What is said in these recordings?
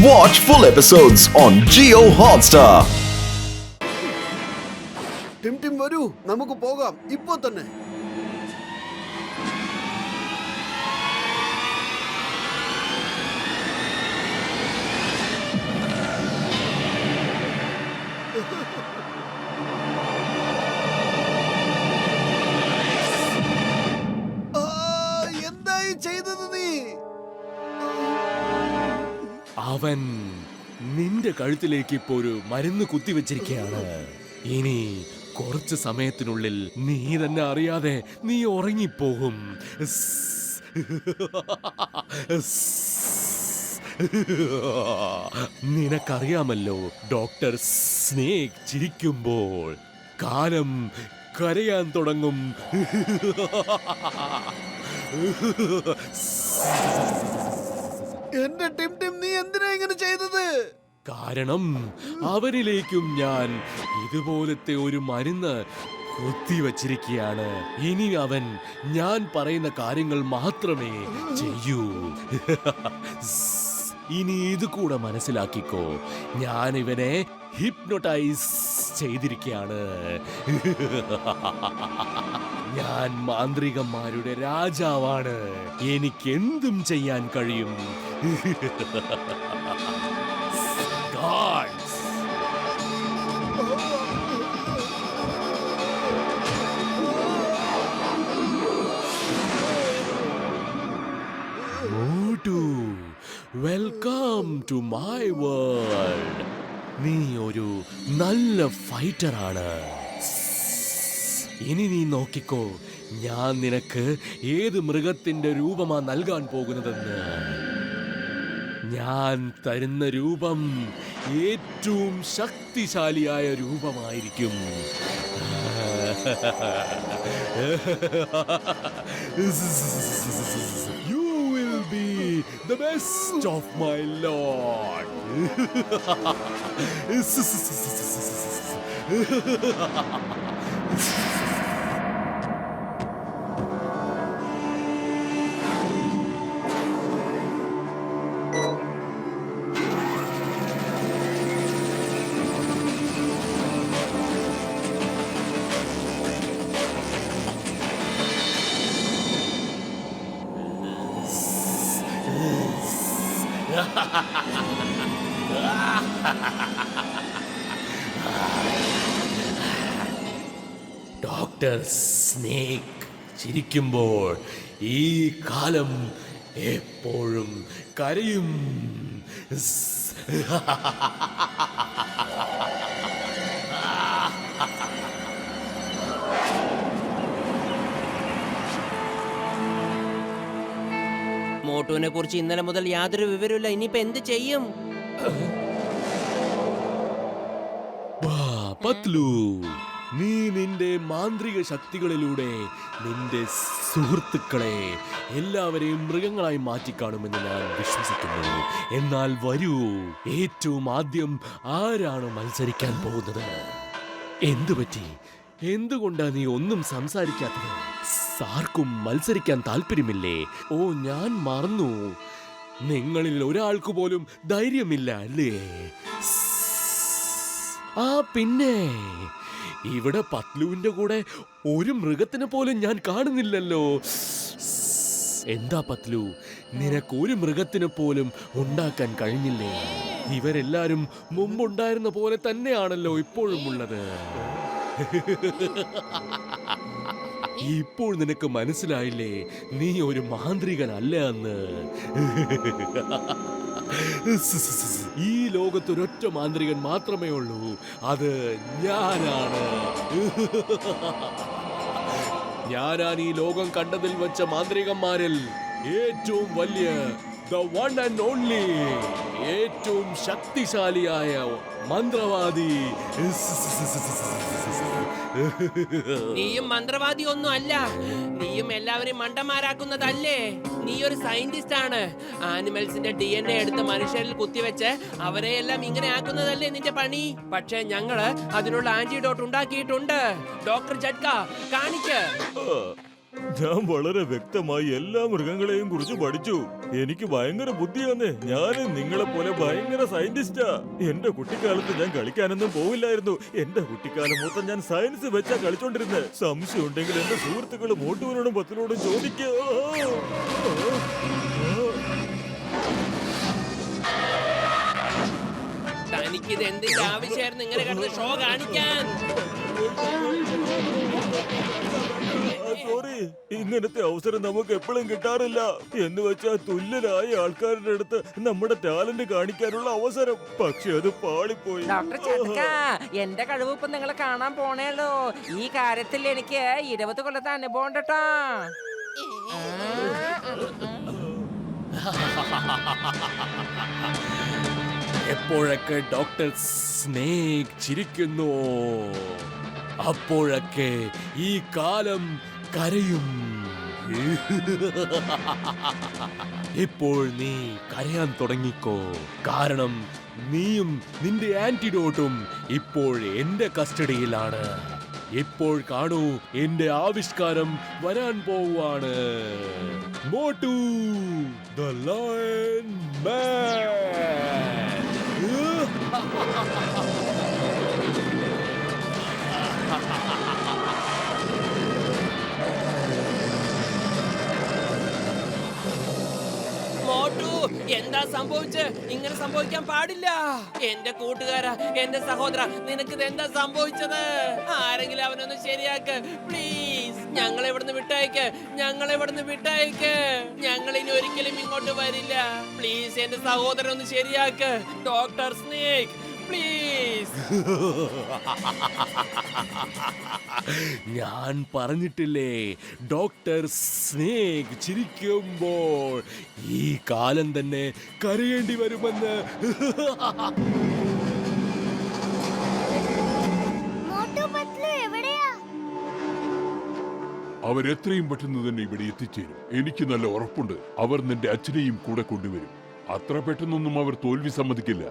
Watch full episodes on Geo Hotstar. Team team വരൂ നമുക്ക് പോകാം ഇപ്പോ തന്നെ എന്തായി ചെയ്തത് നീ അവൻ നിന്റെ കഴുത്തിലേക്ക് ഇപ്പോ ഒരു മരുന്ന് കുത്തിവെച്ചിരിക്കുകയാണ് ഇനി കുറച്ച് സമയത്തിനുള്ളിൽ നീ തന്നെ അറിയാതെ നീ ഉറങ്ങിപ്പോകും. നിനക്കറിയാമല്ലോ ഡോക്ടർ സ്നേക് ചിരിക്കുമ്പോൾ കാലം കരയാൻ തുടങ്ങും. എന്റെ ടിം ടിം എന്തിനാ ഇങ്ങനെ ചെയ്തത്? കാരണം അവരിലേക്കും ഞാൻ ഇതുപോലത്തെ ഒരു മരുന്ന് കുത്തിവച്ചിരിക്കുകയാണ് ഇനി അവൻ ഞാൻ പറയുന്ന കാര്യങ്ങൾ മാത്രമേ ചെയ്യൂ. ഇനി ഇത് കൂടെ മനസ്സിലാക്കിക്കോ. ഞാൻ ഇവനെ ഹിപ്നോട്ടൈസ് ചെയ്തിരിക്കുകയാണ് ഞാൻ മാന്ത്രികന്മാരുടെ രാജാവാണ്. എനിക്ക് എന്തും ചെയ്യാൻ കഴിയും. വെൽക്കം ടു മൈ വേൾഡ് നീ ഒരു നല്ല ഫൈറ്ററാണ്. ഇനി നീ നോക്കിക്കോ ഞാൻ നിനക്ക് ഏത് മൃഗത്തിന്റെ രൂപമാ നൽകാൻ പോകുന്നതെന്ന്. ഞാൻ തരുന്ന രൂപം ഏറ്റവും ശക്തിശാലിയായ രൂപമായിരിക്കും. You will the best of my lord. Doctor snake ചിരിക്കുമ്പോൾ ഈ കാലം എപ്പോഴും കരയും. മോട്ടുവിനെ കുറിച്ച് ഇന്നലെ മുതൽ യാതൊരു വിവരമില്ല ഇനിയിപ്പോ എന്ത് ചെയ്യും? പത്ലു. നീ നിന്റെ മാന്ത്രിക ശക്തികളിലൂടെ നിന്റെ സുഹൃത്തുക്കളെ എല്ലാവരെയും മൃഗങ്ങളായി മാറ്റിക്കാണുമെന്ന് ഞാൻ വിശ്വസിക്കുന്നു. എന്നാൽ വരൂ ഏറ്റവും ആദ്യം ആരാണ് മത്സരിക്കാൻ പോകുന്നത്? എന്തു പറ്റി? എന്തുകൊണ്ടാ നീ ഒന്നും സംസാരിക്കാത്തത്? സാർക്കും മത്സരിക്കാൻ താല്പര്യമില്ലേ? ഓ ഞാൻ മറന്നു. നിങ്ങളിൽ ഒരാൾക്ക് പോലും ധൈര്യമില്ല അല്ലേ? ആ പിന്നെ. ഇവിടെ പത്ലുവിന്റെ കൂടെ ഒരു മൃഗത്തിനെ പോലും ഞാൻ കാണുന്നില്ലല്ലോ. എന്താ പത്ലു? നിനക്ക് ഒരു മൃഗത്തിനെ പോലും ഉണ്ടാക്കാൻ കഴിഞ്ഞില്ലേ? ഇവരെല്ലാരും മുമ്പുണ്ടായിരുന്ന പോലെ തന്നെയാണല്ലോ ഇപ്പോഴും ഉള്ളത് ഇപ്പോൾ നിനക്ക് മനസ്സിലായില്ലേ? നീ ഒരു മാന്ത്രികനല്ല എന്ന് ഈ ലോകത്തൊരൊറ്റ മാന്ത്രികൻ മാത്രമേ ഉള്ളൂ. അത് ഞാനാണ്. ഞാനാണ് ഈ ലോകം കണ്ടതിൽ വെച്ച മാന്ത്രികന്മാരിൽ ഏറ്റവും വലിയ ദ വൺ ആൻഡ് ഓൺലി ഏറ്റവും ശക്തിശാലിയായ മന്ത്രവാദി. നീയും മന്ത്രവാദി ഒന്നും അല്ല. നീയും എല്ലാവരെയും മണ്ടന്മാരാക്കുന്നതല്ലേ? നീ ഒരു സയന്റിസ്റ്റ് ആണ്. ആനിമൽസിന്റെ ഡി എൻ എ എടുത്ത് മനുഷ്യരിൽ കുത്തിവെച്ച് അവരെ എല്ലാം ഇങ്ങനെ ആക്കുന്നതല്ലേ നിന്റെ പണി? പക്ഷേ ഞങ്ങൾ അതിനുള്ള ആന്റിഡോട്ട് ഉണ്ടാക്കിയിട്ടുണ്ട്. ഡോക്ടർ ജഡ്ക കാണിക്ക്. ഞാൻ വളരെ വ്യക്തമായി എല്ലാ മൃഗങ്ങളെയും കുറിച്ച് പഠിച്ചു. എനിക്ക് ഭയങ്കര ബുദ്ധിയാന്ന്. ഞാൻ നിങ്ങളെ പോലെ ഭയങ്കര സയന്റിസ്റ്റാ എന്റെ കുട്ടിക്കാലത്ത് ഞാൻ കളിക്കാനൊന്നും പോവില്ലായിരുന്നു. എന്റെ കുട്ടിക്കാലം മൊത്തം ഞാൻ സയൻസ് വെച്ചാ കളിച്ചോണ്ടിരുന്നത് സംശയം ഉണ്ടെങ്കിൽ എന്റെ സുഹൃത്തുക്കൾ മോട്ടുവിനോടും പത്തിനോടും ചോദിക്കോ. തനിക്കിത് എന്തിന്റെ ആവശ്യമായിരുന്നു? ഇങ്ങനെ കിടന്ന് ഷോ കാണിക്കാൻ. സോറി ഇങ്ങനത്തെ അവസരം നമുക്ക് എപ്പോഴും കിട്ടാറില്ല. എന്ന് വെച്ചാൽ തുല്യരായ ആൾക്കാരുടെ അടുത്ത് നമ്മുടെ ടാലന്റ് കാണിക്കാനുള്ള അവസരം. പക്ഷെ അത് പാളിപ്പോയി. ഡോക്ടർ ചതുക്ക എന്റെ കഴിവ് ഇപ്പൊ നിങ്ങൾ കാണാൻ പോണേല്ലോ. ഈ കാര്യത്തിൽ എനിക്ക് ഇരുപത് കൊല്ലത്തെ അനുഭവം ഉണ്ട്. എപ്പോഴൊക്കെ ഡോക്ടർ സ്നേക് ചിരിക്കുന്നു അപ്പോഴൊക്കെ ഈ കാലം കരയും. ഇപ്പോൾ നീ കരയാൻ തുടങ്ങിക്കോ. കാരണം നീയും നിന്റെ ആന്റിഡോട്ടും ഇപ്പോൾ എന്റെ കസ്റ്റഡിയിലാണ്. ഇപ്പോൾ കാണൂ എന്റെ ആവിഷ്കാരം വരാൻ പോവാണ് മോട്ടു മോട്ടു. എന്താ സംഭവിച്ച്? ഇങ്ങനെ സംഭവിക്കാൻ പാടില്ല. എന്റെ കൂട്ടുകാരാ എന്റെ സഹോദര നിനക്ക് എന്താ സംഭവിച്ചത്? ആരെങ്കിലും അവനൊന്ന് ശരിയാക്ക്. പ്ലീസ് ഞങ്ങളെ ഇവിടുന്ന് വിട്ടയക്ക്. ഞങ്ങളെ ഇവിടുന്ന് വിട്ടയക്ക്. ഞങ്ങൾ ഇനി ഒരിക്കലും ഇങ്ങോട്ട് വരില്ല. പ്ലീസ് എന്റെ സഹോദരൻ ഒന്ന് ശരിയാക്ക്. Doctor snake please. ഞാൻ പറഞ്ഞിട്ടില്ലേ ഡോക്ടർ സ്നേക് ചിരിക്കുമ്പോൾ ഈ കാലം തന്നെ കരയേണ്ടി വരുമെന്ന്. അവർ എത്രയും അവരെത്രയും പെട്ടെന്ന് തന്നെ ഇവിടെ എത്തിച്ചേരും. എനിക്ക് നല്ല ഉറപ്പുണ്ട്. അവർ നിന്റെ അച്ഛനെയും കൂടെ കൊണ്ടുവരും. അത്ര പെട്ടെന്നൊന്നും അവർ തോൽവി സമ്മതിക്കില്ല.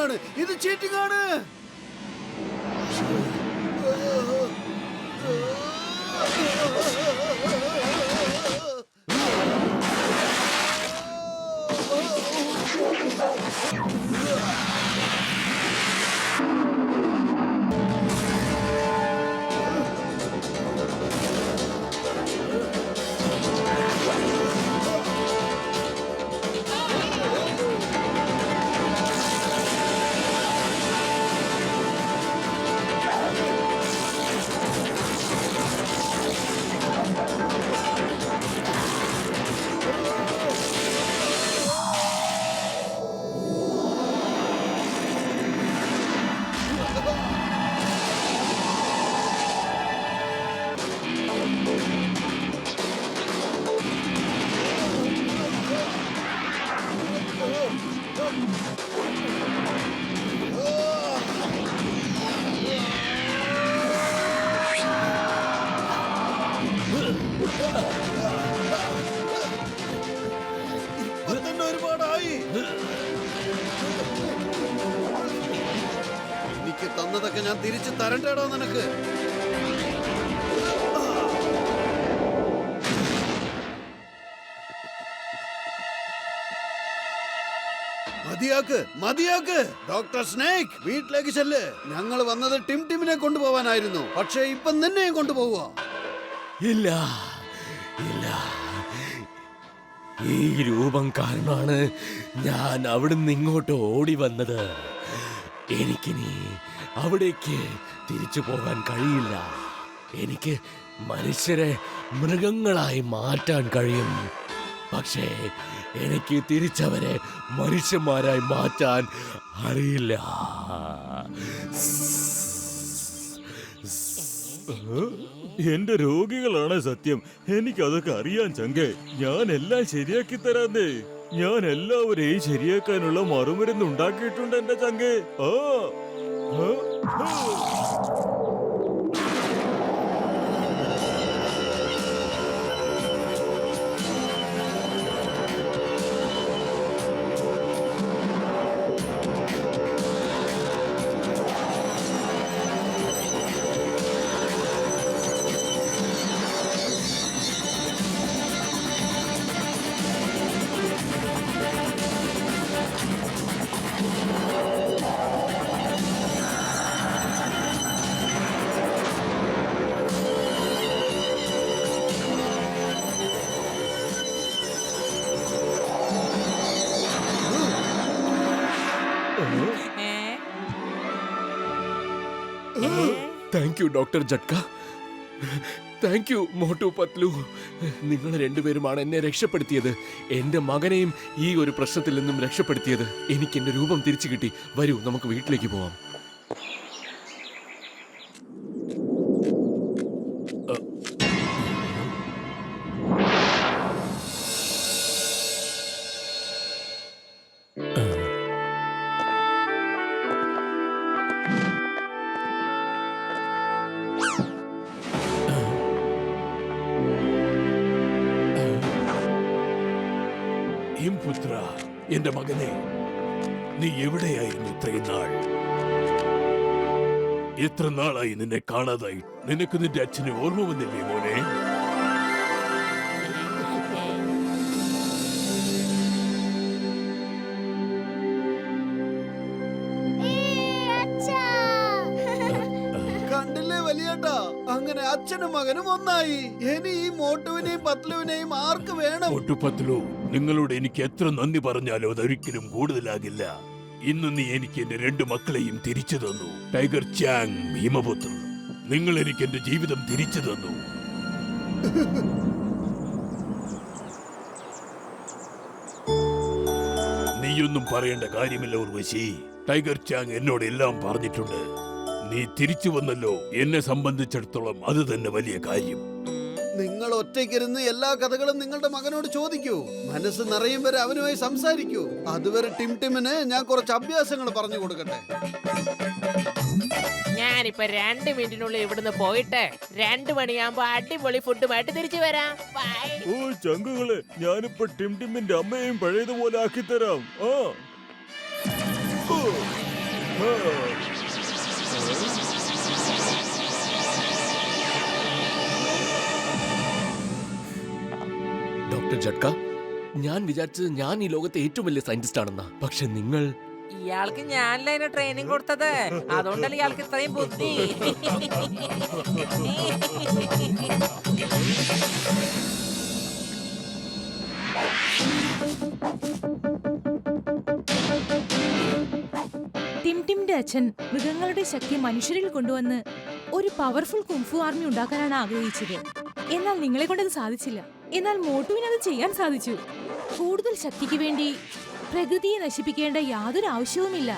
ആണ് ഇത് ചീറ്റിംഗ് ആണ്. തന്നതൊക്കെ ഞാൻ തിരിച്ചു തരണ്ടേടോ നിനക്ക്. മതിയാക്ക് മതിയാക്ക്. ഡോക്ടർ സ്നേക് വീട്ടിലേക്ക് ചെല്ല്. ഞങ്ങൾ വന്നത് ടിം ടിമിനെ കൊണ്ടുപോവാനായിരുന്നു. പക്ഷേ ഇപ്പൊ നിന്നെയും കൊണ്ടുപോവുക ഇല്ല ഇല്ല. ഈ രൂപം കാരണമാണ് ഞാൻ അവിടുന്ന് ഇങ്ങോട്ട് ഓടി വന്നത്. എനിക്കിനി അവിടേക്ക് തിരിച്ചു പോകാൻ കഴിയില്ല. എനിക്ക് മനുഷ്യരെ മൃഗങ്ങളായി മാറ്റാൻ കഴിയും. പക്ഷേ എനിക്ക് തിരിച്ചവരെ മനുഷ്യന്മാരായി മാറ്റാൻ അറിയില്ല. എന്റെ രോഗികളാണ് സത്യം. എനിക്കതൊക്കെ അറിയാൻ ചങ്കേ. ഞാൻ എല്ലാം ശരിയാക്കി തരാന്നേ ഞാൻ എല്ലാവരെയും ശരിയാക്കാനുള്ള മറുമരുന്ന് ഉണ്ടാക്കിയിട്ടുണ്ട് എന്റെ ചങ്ക്. ആ thank you doctor Jhatka thank you Motu Patlu നിങ്ങൾ രണ്ടുപേരുമാണ് എന്നെ രക്ഷപ്പെടുത്തിയത്. എന്റെ മകനെയും ഈ ഒരു പ്രശ്നത്തിൽ നിന്നും രക്ഷപ്പെടുത്തിയത്. എനിക്ക് എന്റെ രൂപം തിരിച്ചു കിട്ടി. വരൂ നമുക്ക് വീട്ടിലേക്ക് പോവാം. എന്റെ മകനെ നീ എവിടെയായിരുന്നു ഇത്രയും നാൾ? എത്ര നാളായി നിന്നെ കാണാതായി? നിനക്ക് നിന്റെ അച്ഛന് ഓർമ്മ വന്നില്ലേ മോനെ? അങ്ങനെ അച്ഛനും മകനും ഒന്നായി. ഇനി ഈ മോട്ടുവിനെയും പത്ലുവിനെയും ആർക്ക് വേണം? മോട്ടുപത്ലു നിങ്ങളോട് എനിക്ക് എത്ര നന്ദി പറഞ്ഞാലോ അതൊരിക്കലും കൂടുതലാകില്ല. ഇന്ന് നീ എനിക്ക് എന്റെ രണ്ട് മക്കളെയും തിരിച്ചു തന്നു. ടൈഗർ ചാങ് ഭീമപുത്രൻ നിങ്ങൾ എനിക്ക് എന്റെ ജീവിതം തിരിച്ചു തന്നു. നീയൊന്നും പറയേണ്ട കാര്യമില്ല ഉർവശി. ടൈഗർ ചാങ് എന്നോട് എല്ലാം പറഞ്ഞിട്ടുണ്ട്. നീ തിരിച്ചു വന്നല്ലോ. എന്നെ സംബന്ധിച്ചിടത്തോളം അത് തന്നെ വലിയ കാര്യം. നിങ്ങൾ ഒറ്റയ്ക്കിരുന്ന് എല്ലാ കഥകളും നിങ്ങളുടെ മകനോട് ചോദിക്കൂ. മനസ്സ് നിറയും വരെ അവനുമായി സംസാരിക്കൂ. അതുവരെ ടിം ടിമിന് ഞാൻ കുറച്ച് അഭ്യാസങ്ങൾ പറഞ്ഞു കൊടുക്കട്ടെ. ഞാനിപ്പോ രണ്ട് മിനിറ്റിനുള്ളിൽ ഇവിടുന്ന് പോയിട്ട് രണ്ട് മണിയാകുമ്പോ അടിപൊളി ഫുഡുമായിട്ട് തിരിച്ചു വരാം. ബൈ ഓ ചങ്കുകളെ ഞാനിപ്പോ ടിം ടിമിന്റെ അമ്മയും പഴയതുപോലെ ആക്കി തരാം ആ ഡോക്ടർ ജഡ്ക ഞാൻ വിചാരിച്ചത് ഞാൻ ഈ ലോകത്തെ ഏറ്റവും വലിയ സയന്റിസ്റ്റ് ആണെന്നാ. പക്ഷെ നിങ്ങൾ ഇയാൾക്ക് ഞാനല്ല അതിന് ട്രെയിനിങ് കൊടുത്തത്? അതുകൊണ്ടല്ലേ ഇയാൾക്ക് ഇത്രയും ബുദ്ധി. ടിംടിമിന്റെ അച്ഛൻ മൃഗങ്ങളുടെ ശക്തി മനുഷ്യരിൽ കൊണ്ടുവന്ന് ഒരു പവർഫുൾ കുംഫു ആർമി ഉണ്ടാക്കാനാണ് ആഗ്രഹിച്ചത്. എന്നാൽ നിങ്ങളെ കൊണ്ടത് സാധിച്ചില്ല. എന്നാൽ മോട്ടുവിന് അത് ചെയ്യാൻ സാധിച്ചു. കൂടുതൽ ശക്തിക്ക് വേണ്ടി പ്രകൃതിയെ നശിപ്പിക്കേണ്ട യാതൊരു ആവശ്യവുമില്ല.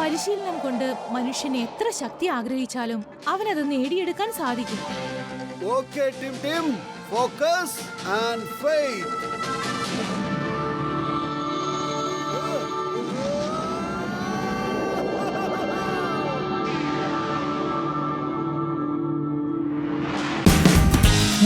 പരിശീലനം കൊണ്ട് മനുഷ്യൻ എത്ര ശക്തി ആഗ്രഹിച്ചാലും അവനത് നേടിയെടുക്കാൻ സാധിക്കും. Okay team team focus and faith